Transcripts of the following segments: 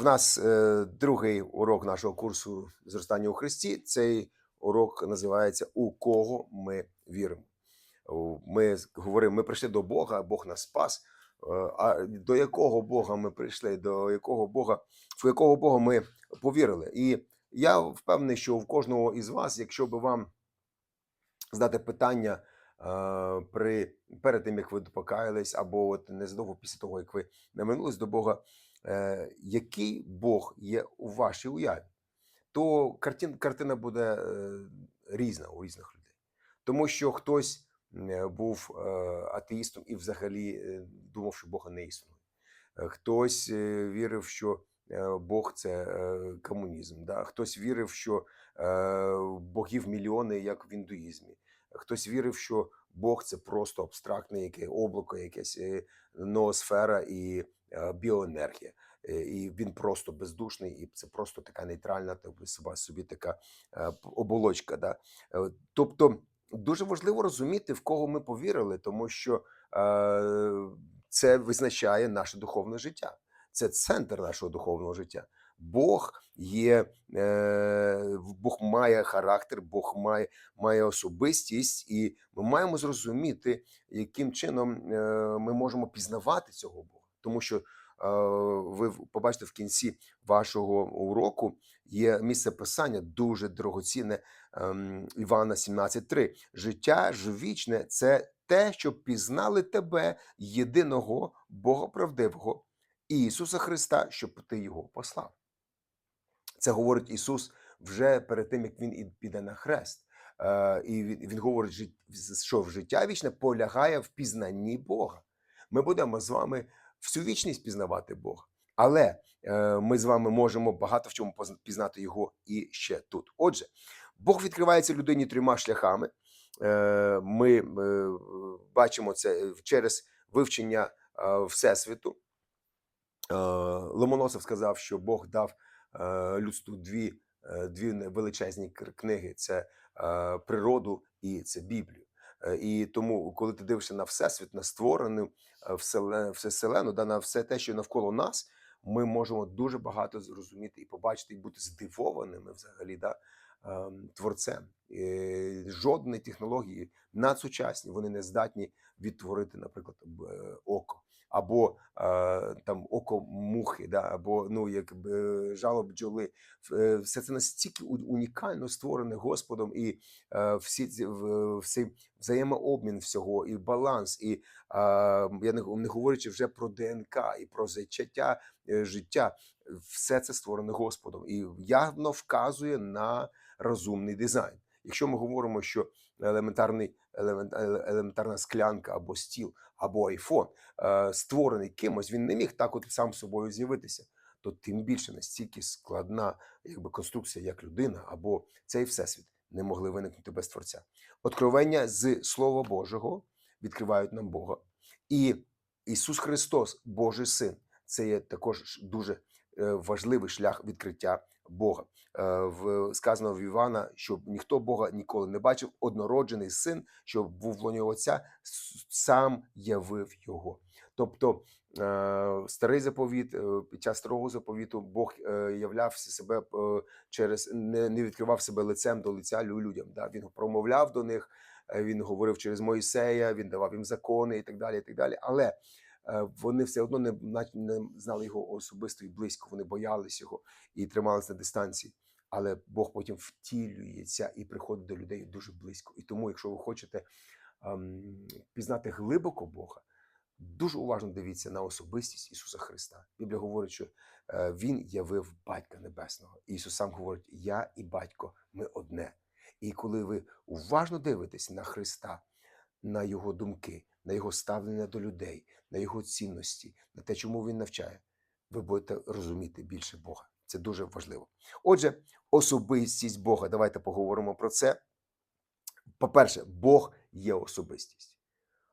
В нас е, другий урок нашого курсу зростання у Христі. Цей урок називається У кого ми віримо. Ми говоримо, ми прийшли до Бога, Бог нас спас. Е, А до якого Бога ми прийшли? До якого Бога, в якого Бога ми повірили? І я впевнений, що в кожного із вас, якщо би вам задати питання е, при перед тим, як ви покаялись, або от незадовго після того, як ви навернулись до Бога, який Бог є у вашій уяві, то картин, картина буде е, різна у різних людей. Тому що хтось е, був е, атеїстом і взагалі е, думав, що Бога не існує. Е, Хтось е, вірив, що е, Бог це е, комунізм. Да? Хтось вірив, що е, богів мільйони, як в індуїзмі. Хтось вірив, що Бог це просто абстрактне яке облако, якесь е, ноосфера і е, біоенергія. Е, І він просто бездушний, і це просто така нейтральна собі, така е, оболочка. Да? Е, Тобто дуже важливо розуміти, в кого ми повірили, тому що е, це визначає наше духовне життя. Це центр нашого духовного життя. Бог є, е, Бог має характер, Бог має, має особистість, і ми маємо зрозуміти, яким чином е, ми можемо пізнавати цього Бога. Тому що е, ви побачите в кінці вашого уроку є місце писання дуже дорогоцінне ем, Івана 17.3. Життя ж вічне це те, щоб пізнали тебе, єдиного Бога правдивого, Ісуса Христа, щоб ти його послав. Це говорить Ісус вже перед тим, як Він піде на хрест. Е, І він, говорить, що життя вічне полягає в пізнанні Бога. Ми будемо з вами всю вічність пізнавати Бога. Але е, ми з вами можемо багато в чому пізнати його і ще тут. Отже, Бог відкривається людині трьома шляхами. Е, Ми е, бачимо це через вивчення Всесвіту. Ломоносов сказав, що Бог дав людству дві, дві величезні книги: це природу і це Біблію. Е, І тому, коли ти дивишся на всесвіт, на створене всеселену, да, на все те, що навколо нас, ми можемо дуже багато зрозуміти і побачити, і бути здивованими взагалі да, ем, творцем. Е, Жодної технології надсучасні вони не здатні відтворити, наприклад, е, око або е, там око мухи, да, або ну якби жало бджоли. Е, Все це настільки унікально створене Господом, і е, всі ці всі взаємообмін всього, і баланс, і е, я не, не говорячи вже про ДНК і про зачаття е, життя, все це створене Господом і явно вказує на розумний дизайн. Якщо ми говоримо, що елементарний елемент, еле- елементарна склянка або стіл, або айфон е, створений кимось, він не міг так от сам собою з'явитися. То тим більше настільки складна якби конструкція, як людина, або цей всесвіт не могли виникнути без творця. Откровення з Слова Божого відкривають нам Бога. І Ісус Христос, Божий Син, це є також дуже е, важливий шлях відкриття Бога. Е, сказано в Івана, що ніхто Бога ніколи не бачив, однороджений син, що був в лоні Отця, сам явив його. Тобто е, старий заповіт, е, під час старого заповіту Бог являвся себе через не, відкривав себе лицем до лиця людям. Він промовляв до них, він говорив через Моїсея, він давав їм закони і так далі. І так далі. Але вони все одно не, не знали його особисто і близько. Вони боялись його і трималися на дистанції. Але Бог потім втілюється і приходить до людей дуже близько. І тому, якщо ви хочете ем, пізнати глибоко Бога, дуже уважно дивіться на особистість Ісуса Христа. Біблія говорить, що е, Він явив Батька Небесного. І Ісус сам говорить: Я і батько, ми одне. І коли ви уважно дивитесь на Христа, на Його думки, на Його ставлення до людей, на Його цінності, на те, чому Він навчає, ви будете розуміти більше Бога. Це дуже важливо. Отже, особистість Бога. Давайте поговоримо про це. По-перше, Бог є особистість.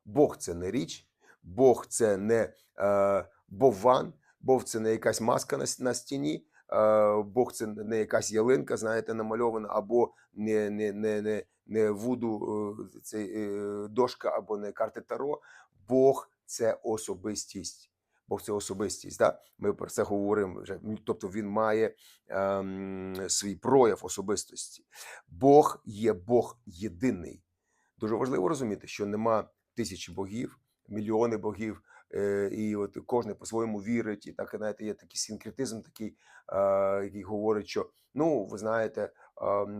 Бог це не річ, Бог це не е, бовван, Бог це не якась маска на, на стіні, Бог це не якась ялинка, знаєте, намальована, або не, не, не, не, не вуду е, це, е, дошка, або не карти Таро. Бог це особистість. Бог це особистість. Да? Ми про це говоримо вже. Тобто він має ем, свій прояв особистості. Бог є Бог єдиний. Дуже важливо розуміти, що нема тисячі богів, мільйони богів, і от кожен по-своєму вірить. І так знаєте, є такий синкретизм, такий, е, який говорить, що ну ви знаєте, е,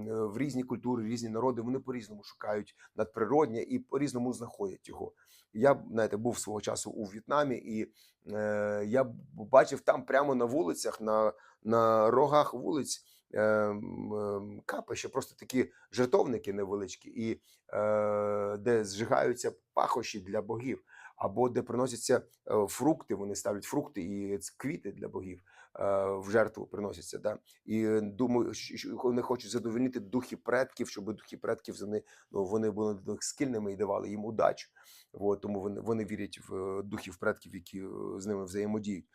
в різні культури, різні народи вони по-різному шукають надприроднє і по-різному знаходять його. Я знаєте, був свого часу у В'єтнамі, і е, я бачив там прямо на вулицях, на, на рогах вулиць. ем, ем, Капища, просто такі жертовники невеличкі, і е, де зжигаються пахощі для богів, або де приносяться е, фрукти, вони ставлять фрукти і квіти для богів е, в жертву приносяться. Да? І е, думаю, що вони хочуть задовольнити духи предків, щоб духи предків вони, ну, вони були до них скільними і давали їм удачу. От, тому вони, вони вірять в духів предків, які з ними взаємодіють.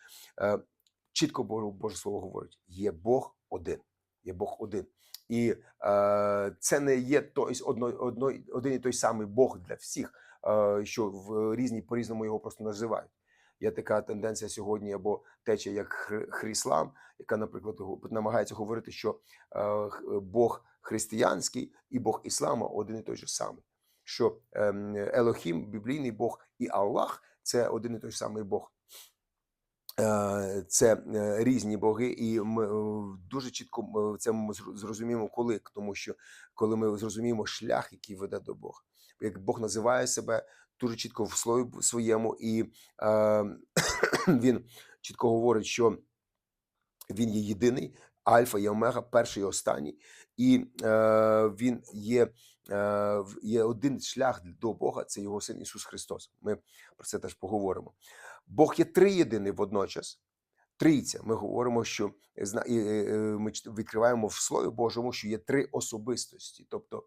Чітко Боже, Слово говорить: є Бог один, є Бог один. І е, це не є той одно, одно, один і той самий Бог для всіх, що в різні по-різному його просто називають. Є така тенденція сьогодні, або течія як хріслам, яка, наприклад, намагається говорити, що е, Бог християнський і Бог іслама один і той же самий. Що ем, Елохім, біблійний Бог і Аллах це один і той самий Бог. Е, Це е, різні боги, і ми е, дуже чітко це зрозуміємо, коли тому, що коли ми зрозуміємо шлях, який веде до Бога, як Бог називає себе дуже чітко в слові своєму, і е, він чітко говорить, що він є єдиний, альфа і омега, перший і останній, і е, він є, е, є один шлях до Бога, це його син Ісус Христос. Ми про це теж поговоримо. Бог є триєдиний водночас. Трійця. Ми говоримо, що ми відкриваємо в Слові Божому, що є три особистості. Тобто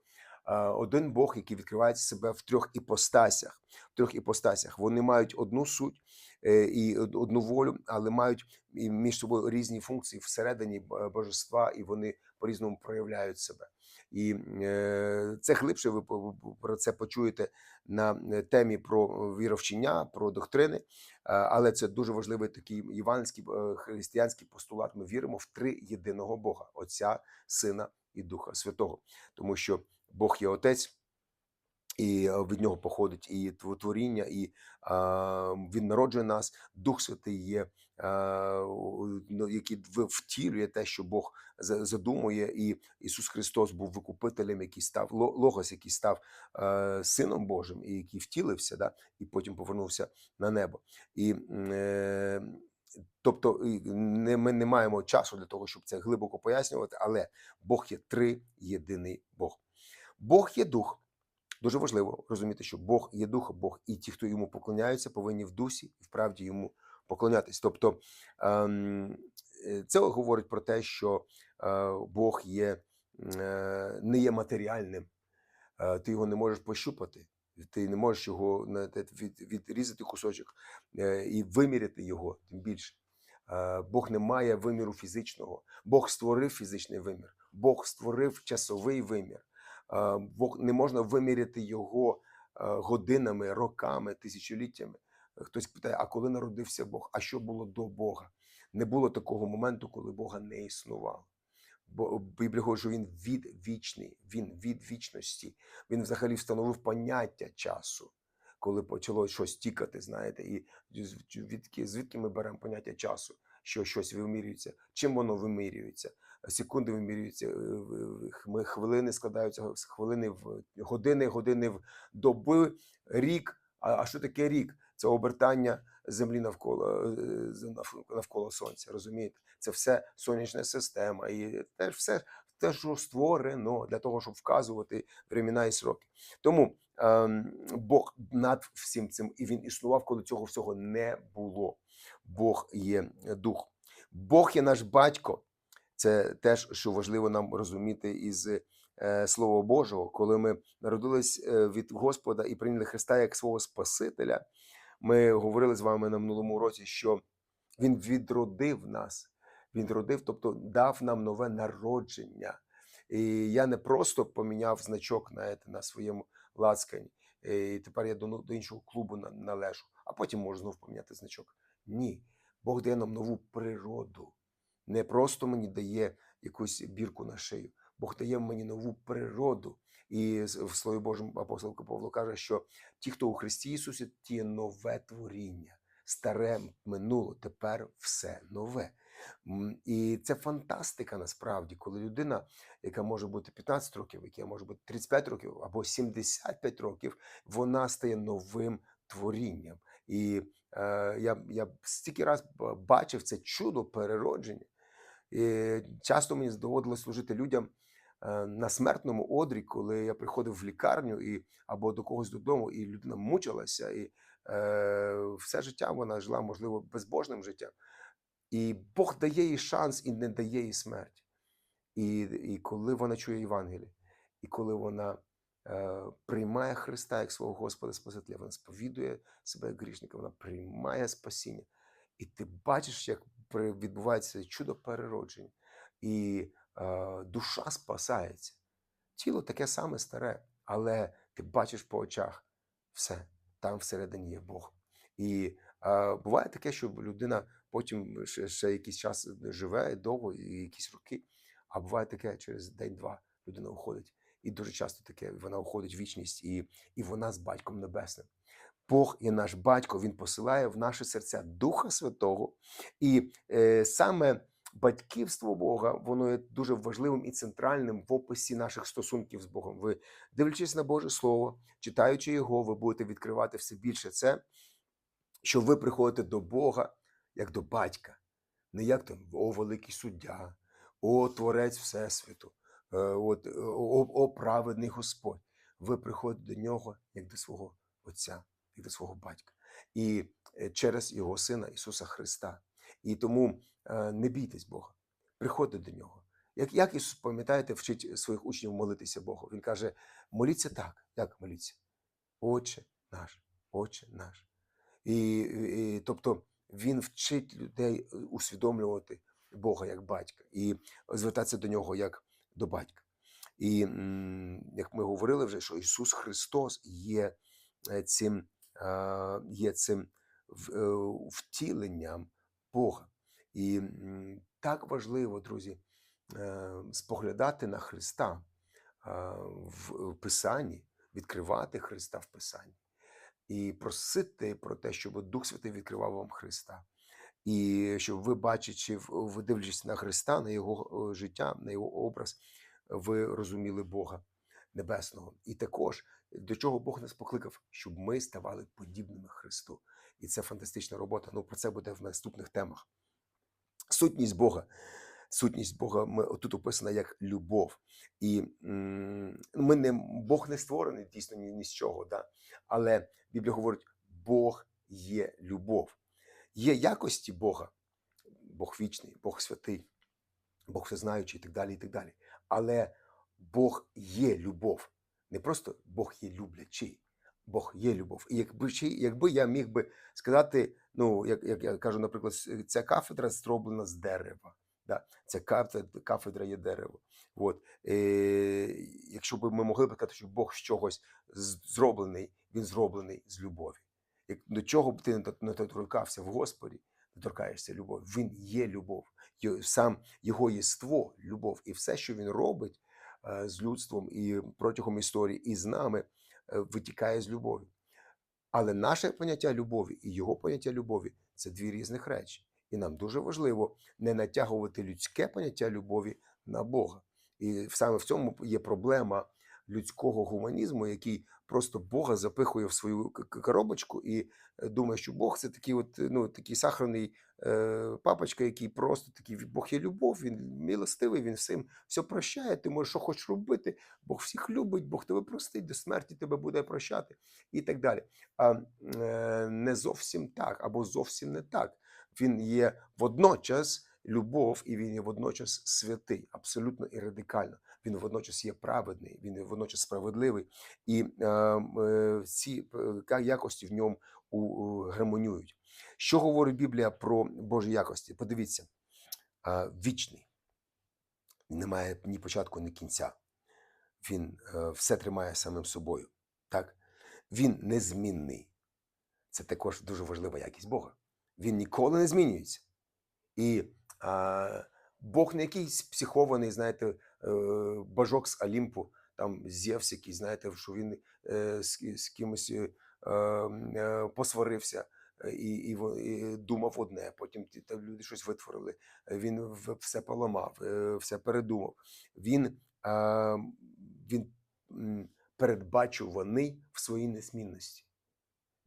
один Бог, який відкриває себе в трьох іпостасях. В трьох іпостасях. Вони мають одну суть е, і одну волю, але мають між собою різні функції всередині божества, і вони по-різному проявляють себе. І е, це глибше ви по- по- про це почуєте на е, темі про віровчення, про доктрини. Е, Але це дуже важливий такий іванський е, християнський постулат. Ми віримо в три єдиного Бога: Отця, Сина і Духа Святого, тому що Бог є Отець. І е, від нього походить і тво- творіння, і а, він народжує нас. Дух Святий є, а, ну, який втілює те, що Бог задумує. І Ісус Христос був викупителем, який став ло- логос, який став е, сином Божим, і який втілився, да, і потім повернувся на небо. І е, тобто, ми не маємо часу для того, щоб це глибоко пояснювати, але Бог є три єдиний Бог. Бог є дух. Дуже важливо розуміти, що Бог є дух, Бог, і ті, хто йому поклоняються, повинні в дусі і в правді йому поклонятись. Тобто ем, е, це говорить про те, що е, Бог є, е, не є матеріальним, ти його не можеш пощупати. Ти не можеш його відрізати кусочок і виміряти його тим більше. Бог не має виміру фізичного. Бог створив фізичний вимір, Бог створив часовий вимір. Не можна виміряти його годинами, роками, тисячоліттями. Хтось питає, а коли народився Бог? А що було до Бога? Не було такого моменту, коли Бога не існувало. Бо Біблія говорить, що він відвічний, він від вічності. Він взагалі встановив поняття часу, коли почало щось тікати, знаєте, і звідки, звідки ми беремо поняття часу, що щось вимірюється, чим воно вимірюється. Секунди вимірюються, е, хми- хвилини складаються хвилини в години, години в доби, рік. А, а що таке рік? Це обертання землі навколо е, навколо- навколо сонця. Розумієте? Це все сонячна система, і теж все те, що створено для того, щоб вказувати времена і сроки. Тому ем, Бог над всім цим, і він існував, коли цього всього не було. Бог є дух. Бог є наш батько. Це теж, що важливо нам розуміти із е, Слова Божого, коли ми народились е, від Господа і прийняли Христа як свого Спасителя. Ми говорили з вами на минулому році, що Він відродив нас. Він родив, тобто дав нам нове народження. І я не просто поміняв значок знаєте, на своєму лацкані, і тепер я до, до іншого клубу належу, а потім можу знов поміняти значок. Ні. Бог дає нам нову природу. Не просто мені дає якусь бірку на шию. Бог дає мені нову природу. І в Слові Божому апостол Павло каже, що ті, хто у Христі Ісусі, ті нове творіння. Старе минуло, тепер все нове. І це фантастика насправді, коли людина, яка може бути 15 років, яка може бути 35 років або 75 років, вона стає новим творінням. І е, я, я стільки раз бачив це чудо переродження. І часто мені доводилось служити людям е, на смертному одрі, коли я приходив в лікарню і, або до когось додому, і людина мучилася, і е, все життя вона жила, можливо, безбожним життям. І Бог дає їй шанс і не дає їй смерть. І, і коли вона чує Євангеліє, і коли вона е, приймає Христа як свого Господа Спасителя, вона сповідує себе як грішника, вона приймає спасіння. І ти бачиш, як відбувається чудо переродження, і е, душа спасається. Тіло таке саме старе, але ти бачиш по очах все, там всередині є Бог. І е, буває таке, що людина потім ще, ще якийсь час живе довго, і якісь роки, а буває таке, через день-два людина уходить. І дуже часто таке вона уходить в вічність, і, і вона з батьком небесним. Бог є наш батько, Він посилає в наші серця Духа Святого, і е, саме батьківство Бога, воно є дуже важливим і центральним в описі наших стосунків з Богом. Ви дивлячись на Боже Слово, читаючи його, ви будете відкривати все більше це, що ви приходите до Бога як до батька, не як там о великий суддя, о Творець Всесвіту, е, от, о, о праведний Господь. Ви приходите до нього як до свого Отця, як до свого батька. І е, через Його Сина Ісуса Христа. І тому е, не бійтесь Бога, приходьте до нього. Як, як Ісус, пам'ятаєте, вчить своїх учнів молитися Богу. Він каже: моліться так, як моліться? Отче наш, Отче наш. І, і тобто він вчить людей е, усвідомлювати Бога як батька і звертатися до нього як до батька. І як ми говорили вже, що Ісус Христос є цим, є цим е, втіленням Бога. І так важливо, друзі, е, споглядати на Христа в в Писанні, відкривати Христа в Писанні і просити про те, щоб Дух Святий відкривав вам Христа. І щоб ви, бачачи, ви дивлячись на Христа, на його е, життя, на його образ, ви розуміли Бога Небесного. І також до чого Бог нас покликав, щоб ми ставали подібними Христу. І це фантастична робота. Ну про це буде в наступних темах. Сутність Бога. Сутність Бога ми тут описана як любов. І ми не Бог не створений дійсно ні, ні з чого, да? але Біблія говорить, Бог є любов. Є якості Бога, Бог вічний, Бог святий, Бог всезнаючий і так далі. і так далі. Але Бог є любов. Не просто Бог є люблячий, Бог є любов. І якби, якби я міг би сказати, ну, як, як я кажу, наприклад, ця кафедра зроблена з дерева. Да? Ця кафедра, кафедра є дерево. От. Е, якщо б ми могли б сказати, що Бог з чогось зроблений, він зроблений з любові. Як, до чого б ти не доторкався в Господі, не торкаєшся любові. Він є любов. Сам його єство любов. І все, що він робить з людством і протягом історії, і з нами, е, витікає з любові. Але наше поняття любові і його поняття любові це дві різних речі. І нам дуже важливо не натягувати людське поняття любові на Бога. І саме в цьому є проблема людського гуманізму, який просто Бога запихує в свою коробочку і е, думає, що Бог це такий, от, ну, такий сахарний е, папочка, який просто такий Бог є любов, він милостивий, він всім все прощає. Ти можеш що хочеш робити. Бог всіх любить, Бог тебе простить, до смерті тебе буде прощати і так далі. А е, не зовсім так, або зовсім не так. Він є водночас любов, і він є водночас святий, абсолютно і радикально. Він водночас є праведний, він водночас справедливий, і е, е, ці е, якості в ньому гармонюють. Що говорить Біблія про Божі якості? Подивіться, е, вічний. Він не має ні початку, ні кінця. Він е, все тримає самим собою. Так? Він незмінний. Це також дуже важлива якість Бога. Він ніколи не змінюється. І а, Бог не якийсь психований, знаєте, е, божок з Олімпу, там Зевс якийсь, знаєте, що він з, з кимось е, посварився і, і, і думав одне, потім ті- там люди щось витворили, він все поламав, е, все передумав. Він, е, він передбачуваний в своїй незмінності.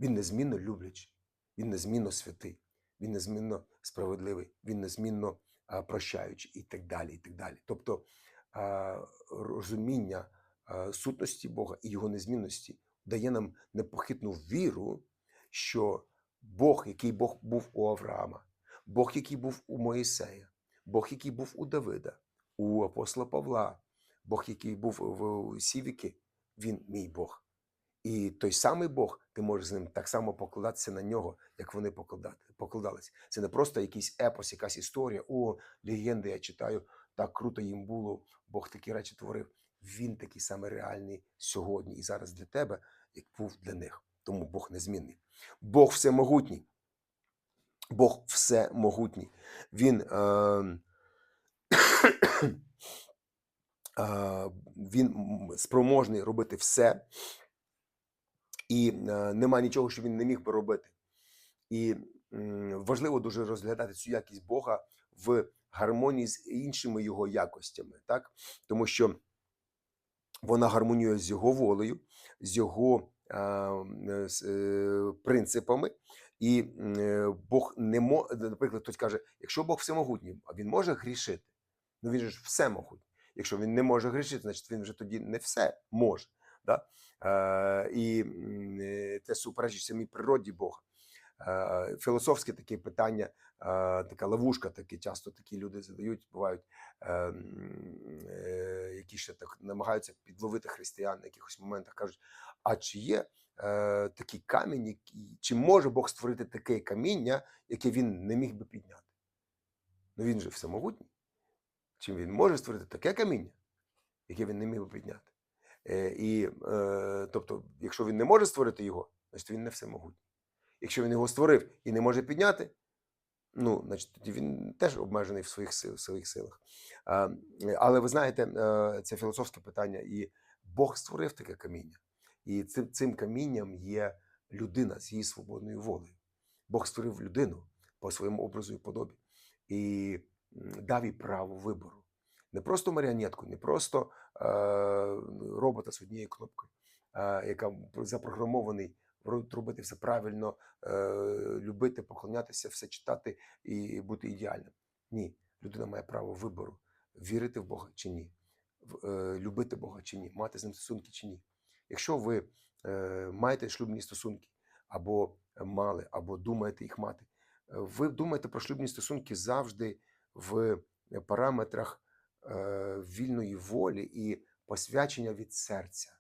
Він незмінно люблячий, він незмінно святий, він незмінно справедливий, він незмінно прощаючий і так далі. і так далі. Тобто розуміння сутності Бога і його незмінності дає нам непохитну віру, що Бог, який Бог був у Авраама, Бог, який був у Моїсея, Бог, який був у Давида, у апостола Павла, Бог, який був в усі віки, він мій Бог. І той самий Бог, ти можеш з ним так само покладатися на нього, як вони покладати, покладались. Це не просто якийсь епос, якась історія. О, легенди я читаю, так круто їм було, Бог такі речі творив. Він такий самий реальний сьогодні і зараз для тебе, як був для них. Тому Бог незмінний. Бог всемогутній. Бог всемогутній. Він, е, е, він спроможний робити все, і е, нема нічого, що він не міг би робити. І м, важливо дуже розглядати цю якість Бога в гармонії з іншими його якостями, так? Тому що вона гармонює з його волею, з його з, е, принципами. І е, Бог не може, наприклад, хтось каже, якщо Бог всемогутній, а він може грішити. Ну він же ж всемогутній. Якщо він не може грішити, значить він вже тоді не все може. Да? Е, і е, це суперечить самій природі Бога. Е, Філософське таке питання, е, така ловушка, такі часто такі люди задають, бувають, е, які ще так намагаються підловити християн на якихось моментах, кажуть: а чи є такий камінь, чи може Бог створити таке каміння, яке він не міг би підняти? Ну він же всемогутній. Чим він може створити таке каміння, яке він не міг би підняти? І, тобто, якщо він не може створити його, значить він не всемогутній. Якщо він його створив і не може підняти, ну, значить, тоді він теж обмежений в своїх, сил, в своїх силах. А, але ви знаєте, е, це філософське питання, і Бог створив таке каміння. І цим, цим камінням є людина з її свободною волею. Бог створив людину по своєму образу і подобі і дав їй право вибору. Не просто маріонетку, не просто е, робота з однією кнопкою, е, яка запрограмований ро- робити все правильно, е, любити, поклонятися, все читати і бути ідеальним. Ні, людина має право вибору вірити в Бога чи ні, е, любити Бога чи ні, мати з ним стосунки чи ні. Якщо ви е, маєте шлюбні стосунки, або мали, або думаєте їх мати, ви думаєте про шлюбні стосунки завжди в параметрах вільної волі і посвячення від серця.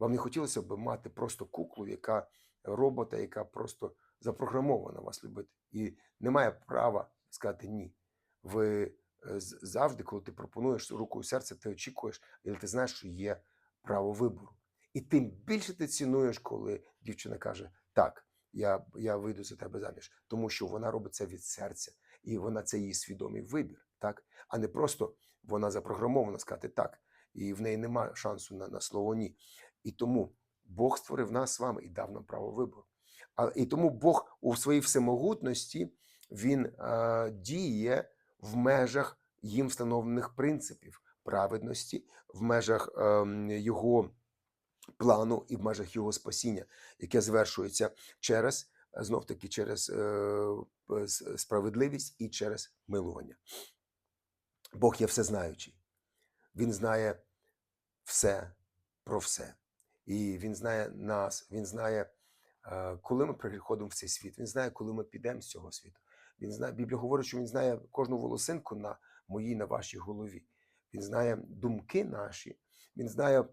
Вам не хотілося б мати просто куклу, яка робота, яка просто запрограмована вас любити, і не має права сказати ні. Ви е, завжди, коли ти пропонуєш руку і серце, ти очікуєш, і ти знаєш, що є право вибору. І тим більше ти цінуєш, коли дівчина каже: Так, я, я вийду за тебе заміж, тому що вона робить це від серця, і вона це її свідомий вибір, так? а не просто вона запрограмована сказати так, і в неї немає шансу на, на слово ні. І тому Бог створив нас з вами і дав нам право вибору. І тому Бог у своїй всемогутності він е, діє в межах їм встановлених принципів праведності, в межах ем, його плану і в межах його спасіння, яке звершується через знов таки через е, справедливість і через милування. Бог є всезнаючий. Він знає все про все. І він знає нас, він знає, е, коли ми приходимо в цей світ. Він знає, коли ми підемо з цього світу. Він знає, Біблія говорить, що він знає кожну волосинку на моїй, на вашій голові. Він знає думки наші, він знає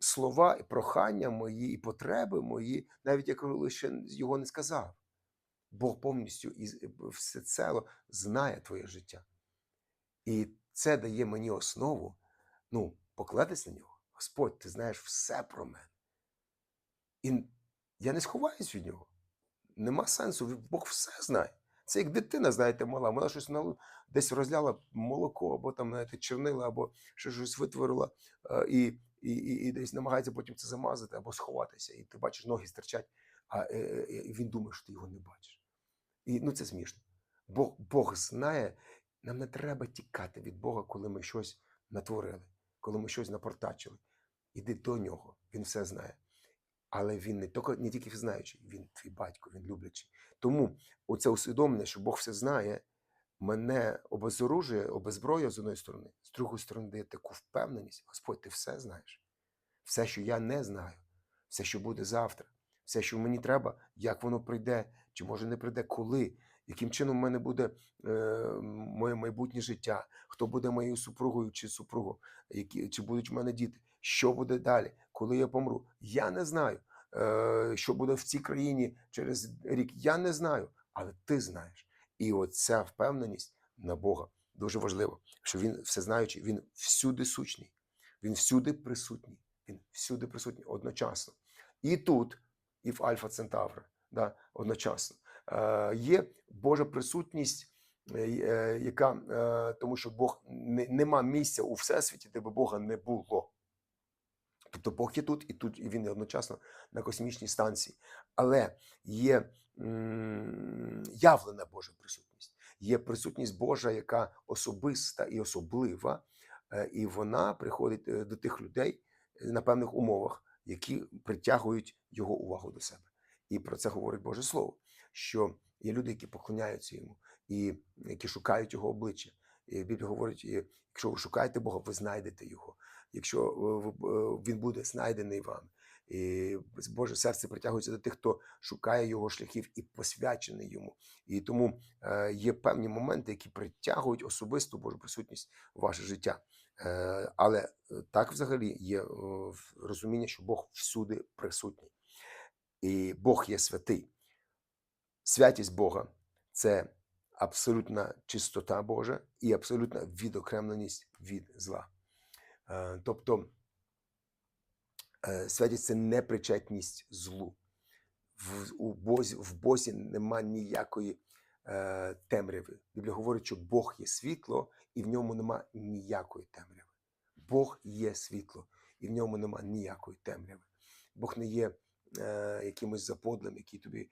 слова і прохання мої, і потреби мої, навіть як лише його не сказав. Бог повністю і з- всецело знає твоє життя. І це дає мені основу, ну, покладатись на нього. Господь, ти знаєш все про мене. І я не сховаюсь від нього. нема сенсу. Бог все знає. Це як дитина, знаєте, мала. Вона щось десь розляла молоко, або там, знаєте, чернила, або ще щось витворила, е, і, і, і, і десь намагається потім це замазати або сховатися. І ти бачиш, ноги стирчать, а е, е, і він думає, що ти його не бачиш. І ну це смішно. Бог, Бог знає, нам не треба тікати від Бога, коли ми щось натворили, коли ми щось напортачили. Іди до нього, він все знає. Але він не тільки, не тільки знаючий, він твій батько, він люблячий. Тому оце усвідомлення, що Бог все знає, мене обезоружує, обезброює з одної сторони, з другої сторони дає таку впевненість, Господь, ти все знаєш. Все, що я не знаю, все, що буде завтра, все, що мені треба, як воно прийде, чи може не прийде, коли, яким чином в мене буде е, моє майбутнє життя, хто буде моєю супругою чи супругом, які, чи будуть в мене діти, що буде далі, коли я помру. Я не знаю, е, що буде в цій країні через рік. Я не знаю, але ти знаєш. І оця впевненість на Бога дуже важлива, що він всезнаючий, він всюди сучний, він всюди присутній, він всюди присутній одночасно. І тут, і в Альфа Центавра, да, одночасно. Е, є Божа присутність, е, е, яка, е, тому що Бог не, нема місця у всесвіті, де би Бога не було. Тобто Бог є тут, і тут і він одночасно на космічній станції. Але є явлена Божа присутність. Є присутність Божа, яка особиста і особлива, і вона приходить до тих людей на певних умовах, які притягують його увагу до себе. І про це говорить Боже Слово, що є люди, які поклоняються йому, і які шукають його обличчя. І Біблія говорить: якщо ви шукаєте Бога, ви знайдете його. Якщо е, е, він буде знайдений вами, і Боже серце притягується до тих, хто шукає його шляхів і посвячений йому. І тому е, є певні моменти, які притягують особисту Божу присутність в ваше життя. Але так взагалі є розуміння, що Бог всюди присутній. І Бог є святий. Святість Бога це абсолютна чистота Божа і абсолютна відокремленість від зла. Е, Тобто е, святість це непричетність злу. В, у Бозі, в Бозі нема ніякої е, темряви. Біблія говорить, що Бог є світло, і в ньому нема ніякої темряви. Бог є світло, і в ньому нема ніякої темряви. Бог не є е, якимось заподлим, який тобі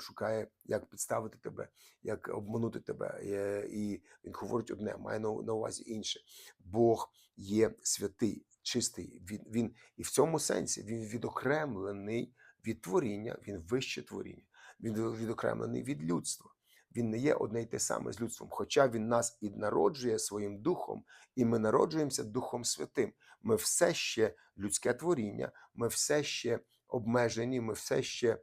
шукає, як підставити тебе, як обманути тебе. Е, і він говорить одне, має на, увазі інше. Бог є святий, чистий. Він, він і в цьому сенсі він відокремлений від творіння, він вище творіння, він відокремлений від людства. Він не є одне й те саме з людством, хоча він нас і народжує своїм духом, і ми народжуємося Духом Святим. Ми все ще людське творіння, ми все ще обмежені, ми все ще е, е,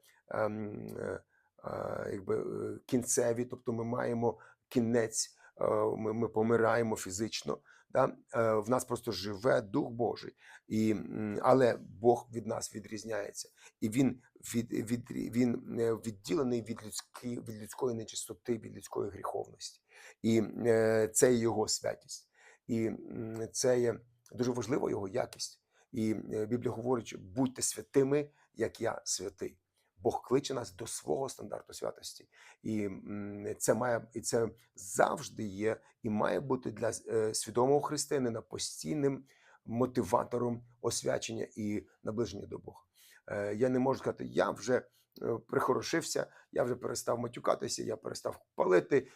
якби, е, кінцеві, тобто ми маємо кінець, е, ми, ми помираємо фізично. Да? Е, В нас просто живе Дух Божий, і, але Бог від нас відрізняється, і він, від, від, він е, відділений від, людської, від людської нечистоти, від людської гріховності. І е, це є його святість. І це є дуже важлива його якість. І е, Біблія говорить, будьте святими, як я святий. Бог кличе нас до свого стандарту святості, і це має і це завжди є і має бути для е, свідомого християнина постійним мотиватором освячення і наближення до Бога. Е, Я не можу сказати, я вже е, прихорошився, я вже перестав матюкатися, я перестав палити,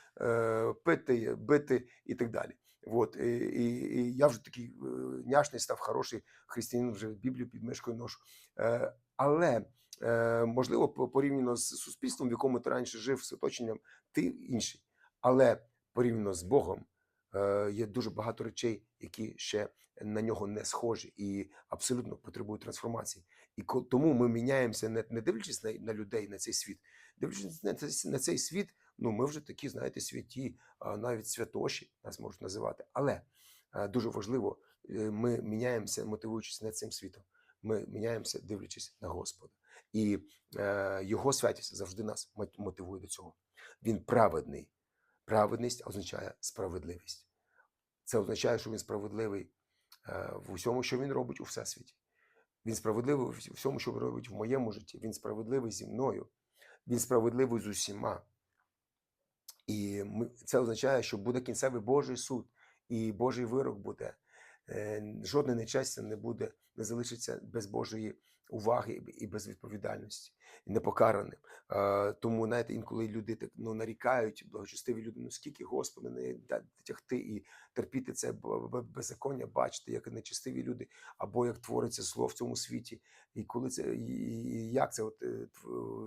пити, бити і так далі. От, і, і, і я вже такий няшний став хороший християнин, вже Біблію під мишкою ношу. Але можливо, порівняно з суспільством, в якому ти раніше жив з оточенням, ти інший. Але порівняно з Богом е, є дуже багато речей, які ще на нього не схожі і абсолютно потребують трансформації. І тому ми міняємося, не, дивлячись на, людей, на цей світ, дивлячись на, цей- на цей світ, ну ми вже такі, знаєте, святі, навіть святоші нас можуть називати. Але е, дуже важливо, е, ми міняємося, мотивуючись не цим світом. Ми міняємося, дивлячись на Господа. І е, його святість завжди нас мотивує до цього. Він праведний. Праведність означає справедливість. Це означає, що він справедливий е, в усьому, що він робить у всесвіті. Він справедливий у всьому, що робить в моєму житті. Він справедливий зі мною. Він справедливий з усіма. І це означає, що буде кінцевий Божий суд, і Божий вирок буде. Е, Жодне нечестя не буде, не залишиться без Божої уваги і і без відповідальності, і непокараним. Е, Тому, знаєте, інколи люди так ну, нарікають, благочестиві люди, ну скільки Господи не тягти і терпіти це беззаконня, бачити, як нечестиві люди, або як твориться зло в цьому світі. І коли це і, як це от е,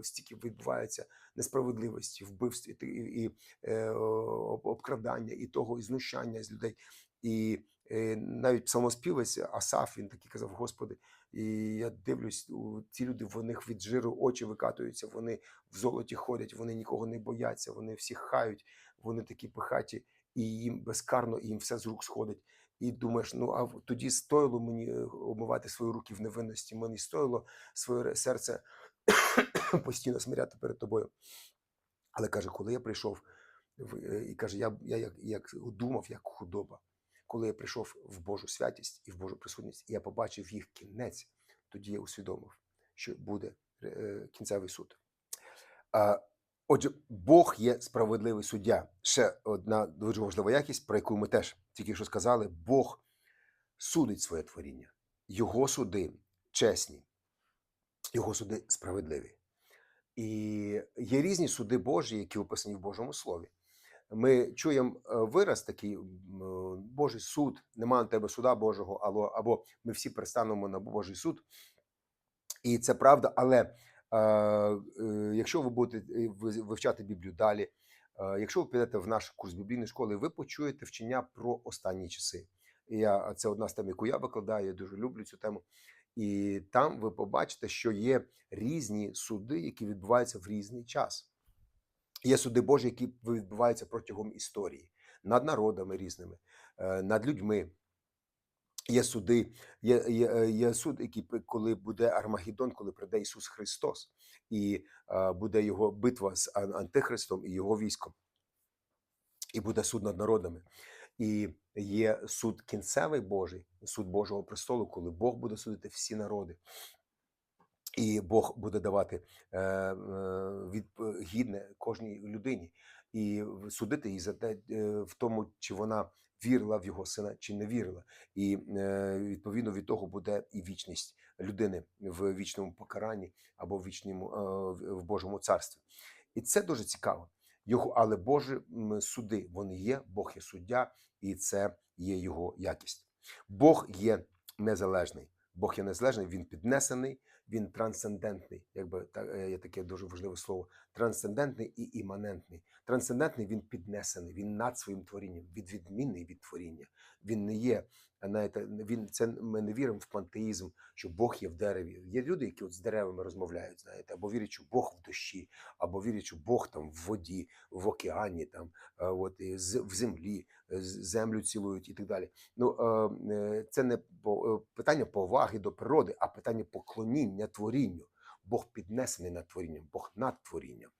стільки відбувається несправедливості, вбивств і, і, і е, обкрадання, і того, і знущання з людей. І е, навіть псалмоспівець Асаф, він такий казав: Господи, і я дивлюсь, ці люди в них від жиру очі викатуються, вони в золоті ходять, вони нікого не бояться, вони всіх хають, вони такі пихаті, і їм безкарно, і їм все з рук сходить. І думаєш, ну а тоді стоїло мені е, омивати свої руки в невинності, мені стоїло своє серце постійно смиряти перед тобою. Але каже, коли я прийшов е, і каже, я, я як, як думав, як худоба. Коли я прийшов в Божу святість і в Божу присутність, і я побачив їх кінець, тоді я усвідомив, що буде е, кінцевий суд. Отже, Бог є справедливий суддя. Ще одна дуже важлива якість, про яку ми теж тільки що сказали: Бог судить своє творіння. Його суди чесні, його суди справедливі. І є різні суди Божі, які описані в Божому Слові. Ми чуємо е, вираз такий е, Божий суд, нема на тебе суда Божого, або, або ми всі перестанемо на Божий суд. І це правда, але е, е, якщо ви будете е, ви- вивчати Біблію далі, е, якщо ви підете в наш курс біблійної школи, ви почуєте вчення про останні часи. Я, це одна з тем, яку я викладаю, я дуже люблю цю тему. І там ви побачите, що є різні суди, які відбуваються в різний час. Є суди Божі, які відбуваються протягом історії над народами різними, е, над людьми. Є суди, є, є, е, є суд, який коли буде Армагеддон, коли прийде Ісус Христос, і е, буде його битва з Антихристом і його військом, і буде суд над народами. І є суд кінцевий Божий, суд Божого престолу, коли Бог буде судити всі народи. І Бог буде давати е, е, від, е, гідне кожній людині і судити її за те, е, в тому, чи вона вірила в його сина, чи не вірила. І відповідно від того буде і вічність людини в вічному покаранні або в вічному в Божому царстві. І це дуже цікаво. Його, але Божі суди вони є, Бог є суддя, і це є його якість. Бог є незалежний. Бог є незалежний, він піднесений, він трансцендентний, якби та- е, є таке дуже важливе слово. Трансцендентний і іманентний. Трансцендентний він піднесений, він над своїм творінням, від відмінний від творіння. Він не є. Знаєте, він це ми не віримо в пантеїзм, що Бог є в дереві. Є люди, які от з деревами розмовляють, знаєте, або вірять, що Бог в дощі, або вірять, що Бог там в воді, в океані, там е, от в землі, е, землю цілують і так далі. Ну е, це не питання поваги до природи, а питання поклоніння творінню. Бог піднесений над творінням, Бог над творінням.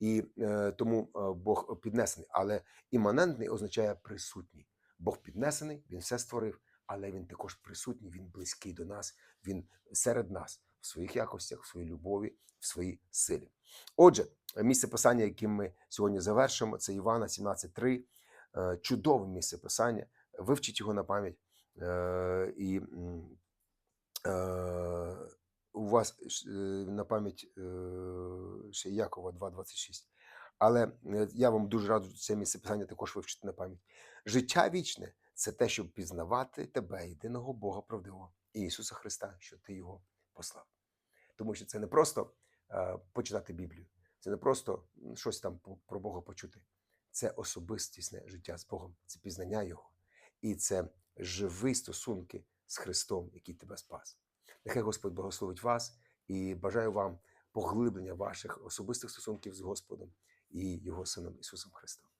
І е, тому Бог піднесений, але іманентний означає присутній. Бог піднесений, він все створив, але він також присутній, він близький до нас, він серед нас в своїх якостях, в своїй любові, в своїй силі. Отже, місце писання, яким ми сьогодні завершимо, це Івана 17.3. Е, Чудове місце писання. Вивчіть його на пам'ять. Е, І е, у вас на пам'ять ще Якова 2.26. Але я вам дуже раджу це місце писання також вивчити на пам'ять. Життя вічне це те, щоб пізнавати тебе, єдиного Бога правдивого, і Ісуса Христа, що Ти його послав. Тому що це не просто е, почитати Біблію, це не просто щось там про Бога почути. Це особистісне життя з Богом, це пізнання Його. І це живі стосунки з Христом, який тебе спас. Нехай Господь благословить вас і бажаю вам поглиблення ваших особистих стосунків з Господом і Його Сином Ісусом Христом.